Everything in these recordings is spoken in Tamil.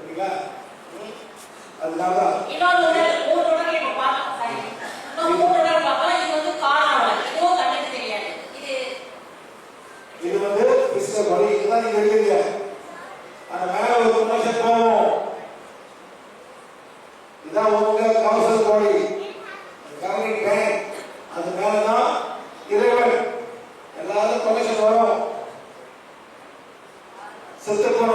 சரிங்களா இது வந்து கிருஷ்ண பலி இதுதான் அந்த மேல ஒரு குமாசம் போவோம். இதான் உங்க கவசல் கோழி. கவனி பேன். அது மேலதான் இறைவன். வரும். செத்து போன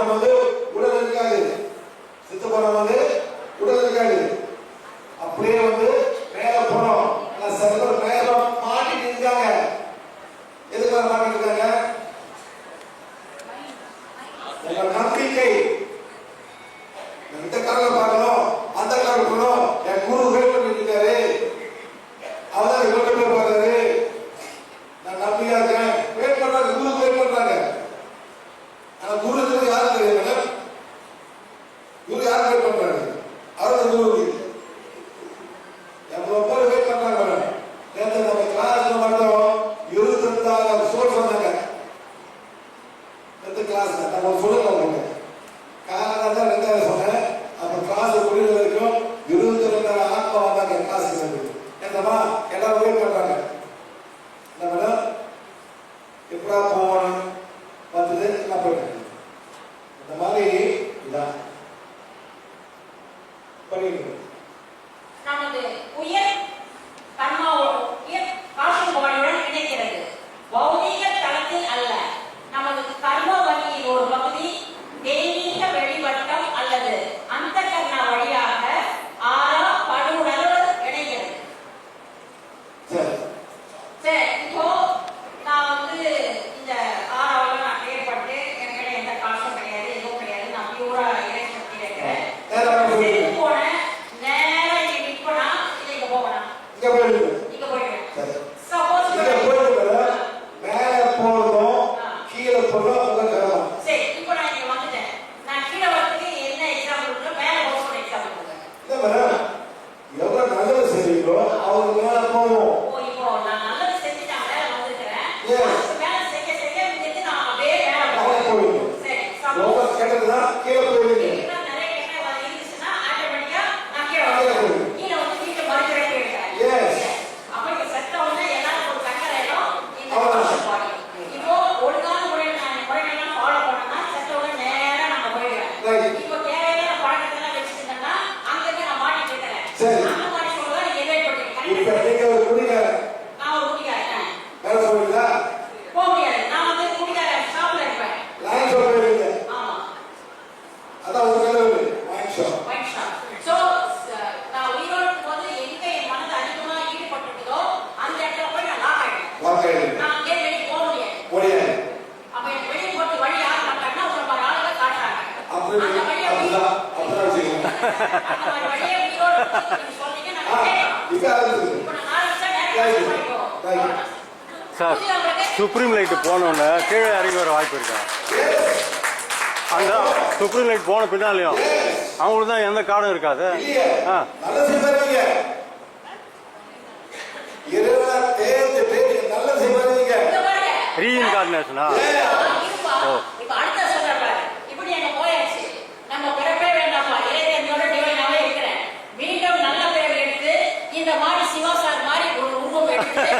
Glória a Deus. 一个人。一个。sir supreme light போனோன்னு கீழே இறங்கி வர வாய்ப்பு இருக்கா? அந்த சுப்ரீம் லைட் போன பின்னாலேயும் அவங்களுக்கு தான் எந்த காடும் இருக்காது? ஆ. ரீஇன்கார்டினேஷனா ஓ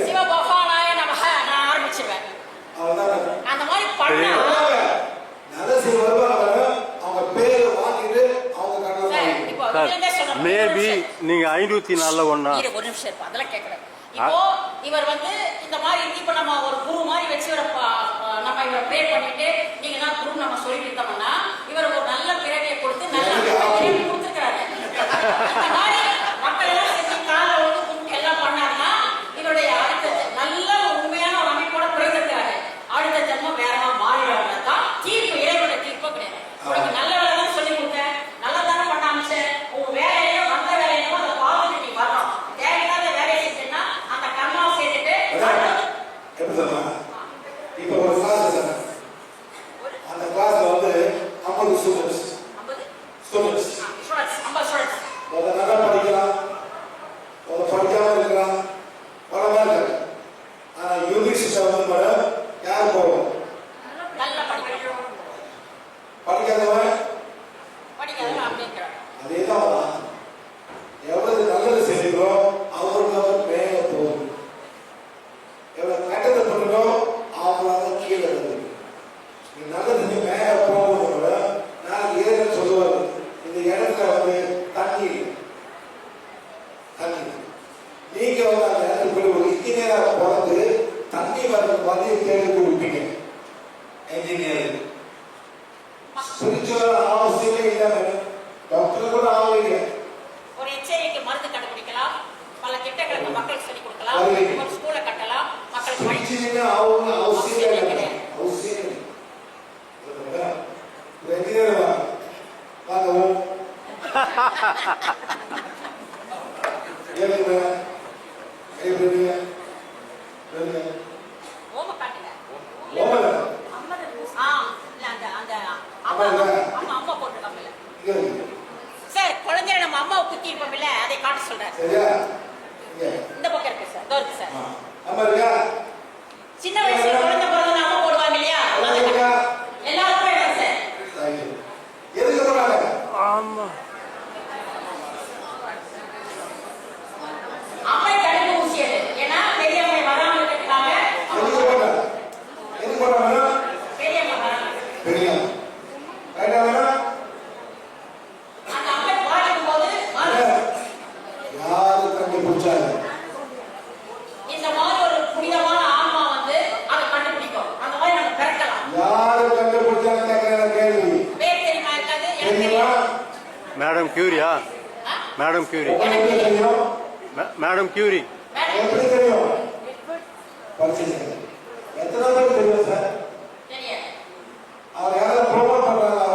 சிவபகவானாய அந்த மாதிரி பண்ணா மேபி நீங்க ஐநூத்தி நாலுல ஒன்னா ஒரு நிமிஷம் அதெல்லாம் கேக்குறேன் இப்போ இவர் வந்து இந்த மாதிரி இப்ப நம்ம ஒரு குரு மாதிரி வச்சு இவரை நம்ம இவரை ப்ரே பண்ணிட்டு நீங்க தான் குரு நம்ம சொல்லிட்டு இருந்தோம்னா இவர் ஒரு நல்ல பிறவியை கொடுத்து நல்ல கொடுத்துருக்காரு தீர்ப்பு இறைவன தீர்ப்பு கிடையாது. பதவி தேர்வு விட்டீங்க என்ஜினியரிங் ஸ்பிரிச்சுவல் அவசியமே இல்லை மேடம் டாக்டர் கூட ஆகலைங்க ஒரு எச்சரிக்கை மருந்து கண்டுபிடிக்கலாம் பல திட்டங்களுக்கு மக்களுக்கு சொல்லிக் கொடுக்கலாம் ஒரு ஸ்கூலை கட்டலாம் மக்களுக்கு படிச்சு அவங்க அவசியம் இல்லை அவசியம் இல்லை என்ஜினியர் சார் குழந்தைய நம்ம அம்மாவை குத்தி இருப்போம் அதை காட்ட சொல்றாரு. இந்த பக்கம் இருக்கு சார் இருக்கு சார். சின்ன வயசுல குழந்தை மேடம் கியூரியா மேடம் கியூரி மேடம் கியூரி எத்தனை பேர் தெரியும் சார் அவர் யாராவது ப்ரோமோட் பண்ணுறாங்க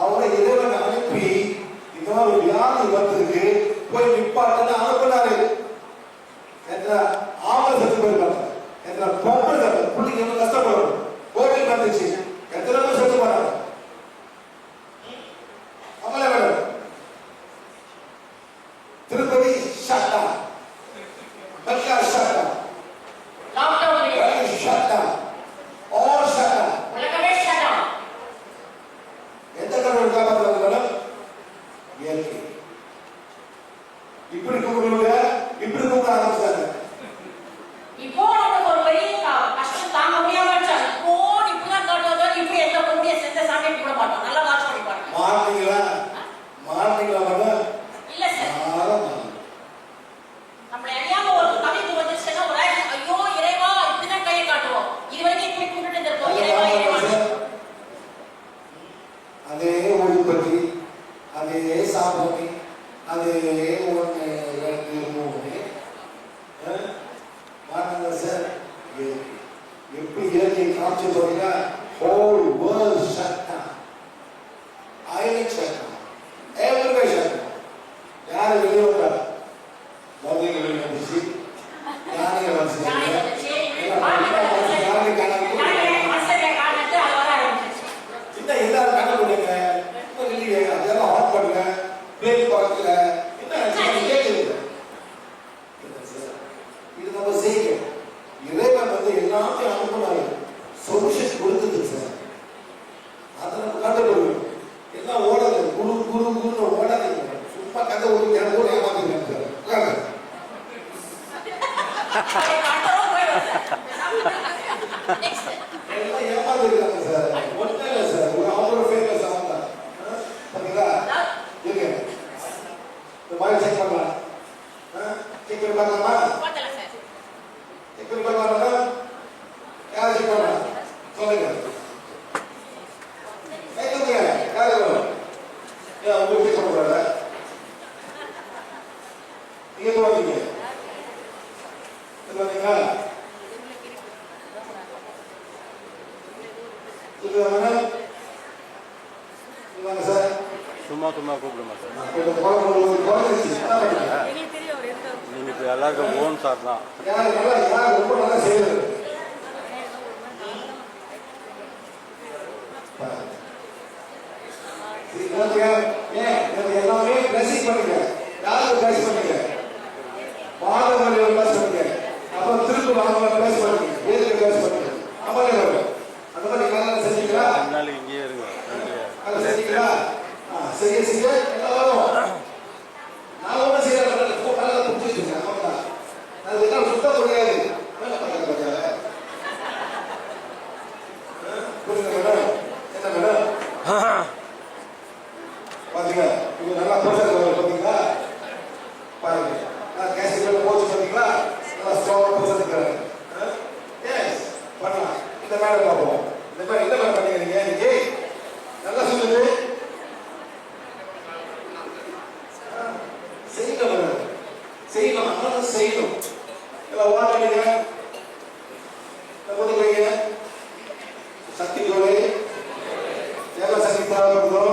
அவரை இறைவன் அனுப்பி இந்த மாதிரி வியாதி வந்ததுக்கு போய் நிப்பாட்டுன்னு அனுப்பினாரு. என்ற ஆபத்து போயிருக்காங்க என்ற பொம்பளை பிள்ளைங்க கஷ்டப்படும்? கோவில் நடந்துச்சு Ah, la Yeah, we'll be coming right back. You know what I mean? பாத்தீங்களா சும்மா சும்மா கூப்பிடுமா சார்? நீங்க இப்போ செய்ய சரி செய்யணும் நம்ம செய்யணும். இல்லை ஓடாடுங்க கொடுக்குறீங்க சக்தி கோடு எவ்வளோ சக்தி தேவைப்படுதோ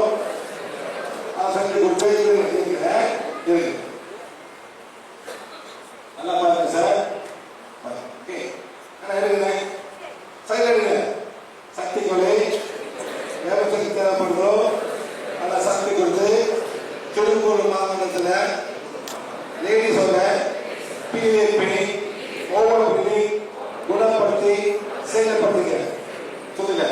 ஆ சக்தி கொடுத்து கேட்குறேன் இருக்கு நல்லா பாருங்க சார். ஓகே. ஆனால் இருக்குங்க சைடில் எடுங்க கோடு எவ்வளோ லேடி சொல்ல பீரியட் பண்ணி ஓவர் பண்ணி குணப்படுத்தி செயல்படுத்துங்க சொல்லுங்க